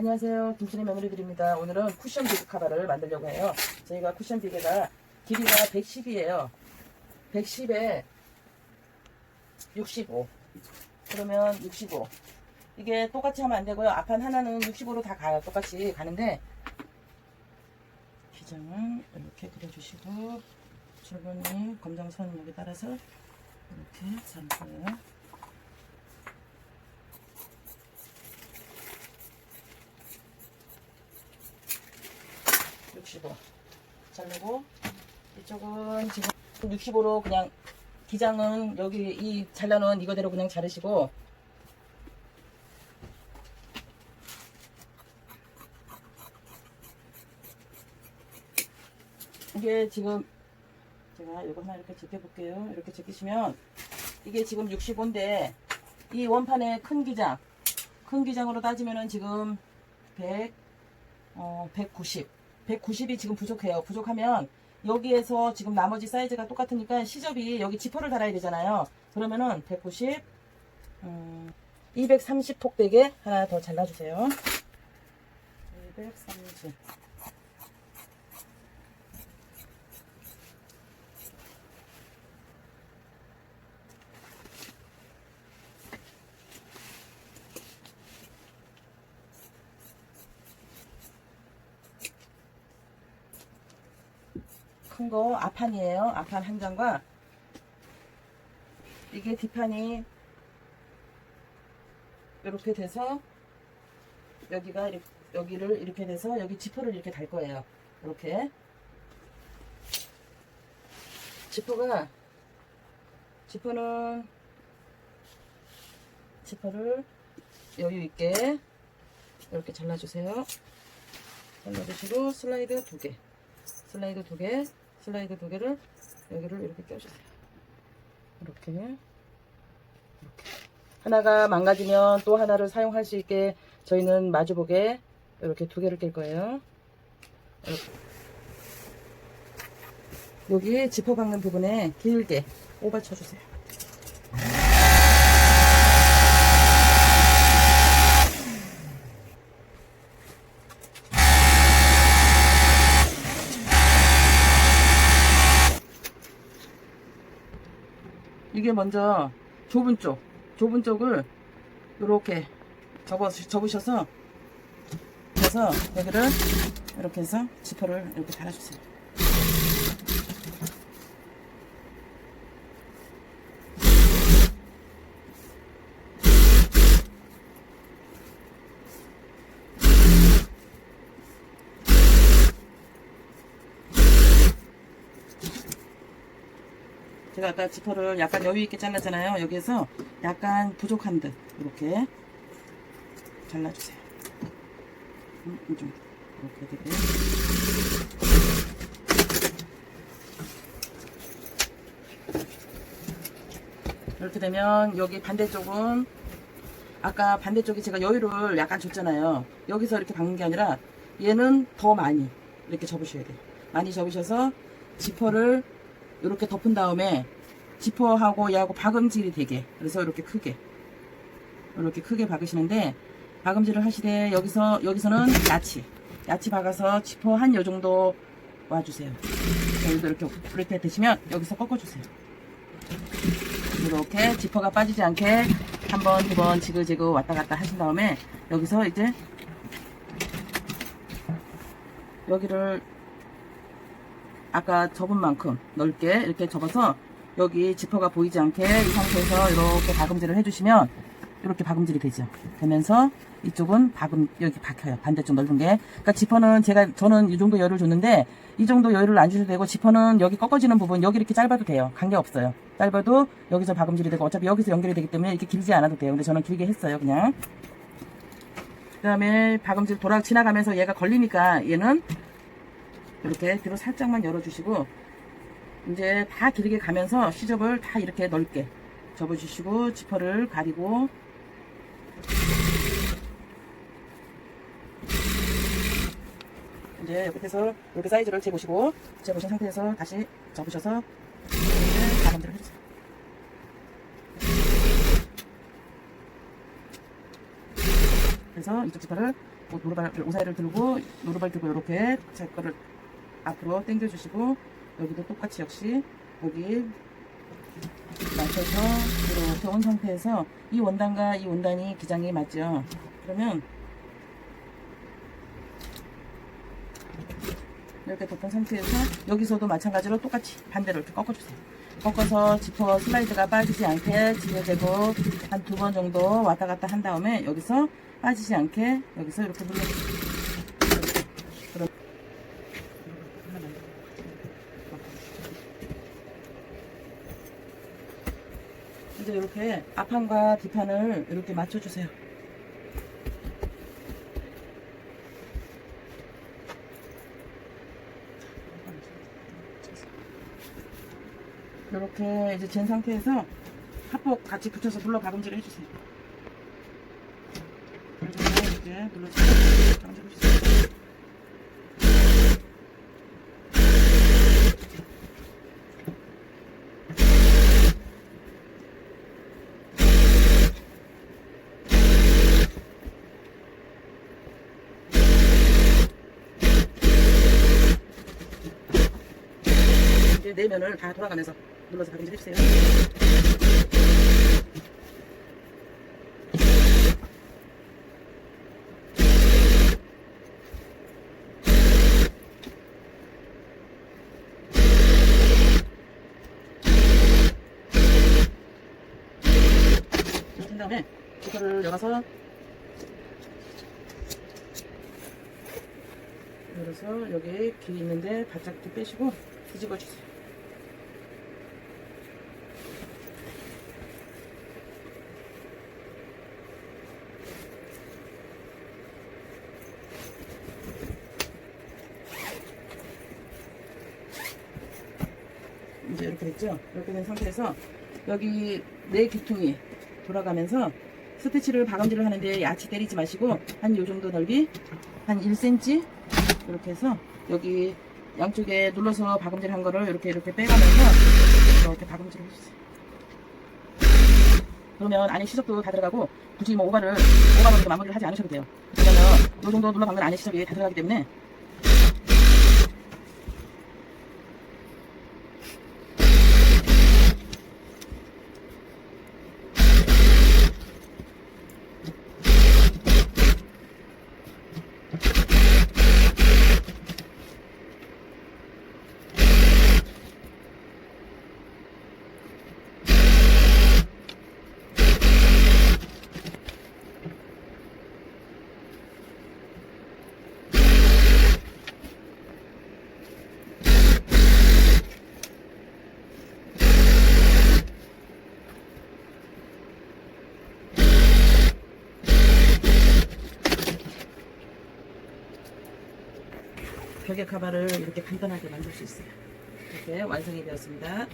안녕하세요. 김치리 메모리들입니다. 오늘은 쿠션 비계 카바를 만들려고 해요. 저희가 쿠션 비계가 길이가 110이에요. 110에 65. 그러면 65. 이게 똑같이 하면 안 되고요. 앞판 하나는 65로 다 가요. 똑같이 가는데 기장을 이렇게 그려주시고 줄무늬 검정선 여기 따라서 이렇게 거예요. 65 자르고 이쪽은 지금 65로 그냥 기장은 여기 이 잘라놓은 이거대로 그냥 자르시고. 이게 지금 제가 이거 하나 이렇게 제껴볼게요. 이렇게 제끼시면 이게 지금 65인데 이 원판의 큰 기장 큰 기장으로 따지면은 지금 100 어, 190. 190이 지금 부족해요. 부족하면 여기에서 지금 나머지 사이즈가 똑같으니까 시접이 여기 지퍼를 달아야 되잖아요. 그러면은 190, 음, 230 폭되게 하나 더 잘라주세요. 230. 큰 거 앞판이에요. 앞판 한 장과 이게 뒷판이 이렇게 돼서 여기가 이렇게, 여기를 이렇게 돼서 여기 지퍼를 이렇게 달 거예요. 이렇게 지퍼가 지퍼는 지퍼를 여유 있게 이렇게 잘라주세요. 잘라주시고 슬라이드 두 개. 슬라이드 두 개, 슬라이드 두 개를 여기를 이렇게 껴주세요. 이렇게. 이렇게. 하나가 망가지면 또 하나를 사용할 수 있게 저희는 마주보게 이렇게 두 개를 낄 거예요. 이렇게. 여기 지퍼 박는 부분에 길게 오바 쳐주세요. 이게 먼저 좁은 쪽, 좁은 쪽을 이렇게 접어, 접으셔서 그래서 여기를 이렇게 해서 지퍼를 이렇게 달아주세요. 제가 아까 지퍼를 약간 여유 있게 잘랐잖아요. 여기에서 약간 부족한 듯 이렇게 잘라주세요. 음, 좀 이렇게 되게. 이렇게 되면 여기 반대쪽은 아까 반대쪽에 제가 여유를 약간 줬잖아요. 여기서 이렇게 박는 게 아니라 얘는 더 많이 이렇게 접으셔야 돼요. 많이 접으셔서 지퍼를 이렇게 덮은 다음에 지퍼하고 얘하고 박음질이 되게. 그래서 이렇게 크게. 이렇게 크게 박으시는데 박음질을 하시되 여기서 여기서는 야치 야치 박아서 지퍼 한 요 정도 와주세요. 여기도 이렇게 이렇게 되시면 여기서 꺾어주세요. 이렇게 지퍼가 빠지지 않게 한 번 두 번 지그재그 왔다 갔다 하신 다음에 여기서 이제 여기를 아까 접은 만큼 넓게 이렇게 접어서 여기 지퍼가 보이지 않게 이 상태에서 이렇게 박음질을 해주시면 이렇게 박음질이 되죠. 되면서 이쪽은 박음 여기 박혀요. 반대쪽 넓은 게. 그러니까 지퍼는 제가 저는 이 정도 열을 줬는데 이 정도 열을 안 주셔도 되고 지퍼는 여기 꺾어지는 부분 여기 이렇게 짧아도 돼요. 관계 없어요. 짧아도 여기서 박음질이 되고 어차피 여기서 연결이 되기 때문에 이렇게 길지 않아도 돼요. 근데 저는 길게 했어요. 그냥. 그다음에 박음질 돌아 지나가면서 얘가 걸리니까 얘는 이렇게 뒤로 살짝만 열어주시고 이제 다 길게 가면서 시접을 다 이렇게 넓게 접어주시고 지퍼를 가리고 이제 끝에서 이렇게 사이즈를 재보시고 재보신 상태에서 다시 접으셔서 가감들을 해주세요. 그래서 이쪽 지퍼를 노루발 오사리를 들고 노루발 들고 이렇게 제 거를 앞으로 당겨주시고 여기도 똑같이 역시 여기 맞춰서 이렇게 온 상태에서 이 원단과 이 원단이 기장이 맞죠. 그러면 이렇게 덮은 상태에서 여기서도 마찬가지로 똑같이 반대로 이렇게 꺾어주세요. 꺾어서 지퍼 슬라이드가 빠지지 않게 지려대고 한 두 번 정도 왔다 갔다 한 다음에 여기서 빠지지 않게 여기서 이렇게 눌러주세요. 그럼 이제 이렇게 앞판과 뒷판을 이렇게 맞춰주세요. 이렇게 이제 잰 상태에서 합복 같이 붙여서 눌러 박음질을 해주세요. 그리고 이제 눌러주세요. 해주세요. 이제 네 면을 다 돌아가면서 눌러서 박음질 해주세요. 이렇게 한 다음에 이거를 열어서 열어서 여기 길 있는데 바짝 이렇게 빼시고 뒤집어 주세요. 이제 이렇게 됐죠? 이렇게 된 상태에서 여기 네 귀퉁이 돌아가면서 스티치를 박음질을 하는데 야치 때리지 마시고 한 요 정도 넓이 한 1cm 이렇게 해서 여기 양쪽에 눌러서 박음질 한 거를 이렇게 이렇게 빼가면서 이렇게 박음질을 해주세요. 그러면 안에 시접도 다 들어가고 굳이 뭐 오바를 오바로 마무리를 하지 않으셔도 돼요. 왜냐면 요 정도 눌러 박는 안에 시접이 다 들어가기 때문에 벽에 카바를 이렇게 간단하게 만들 수 있어요. 이렇게 완성이 되었습니다.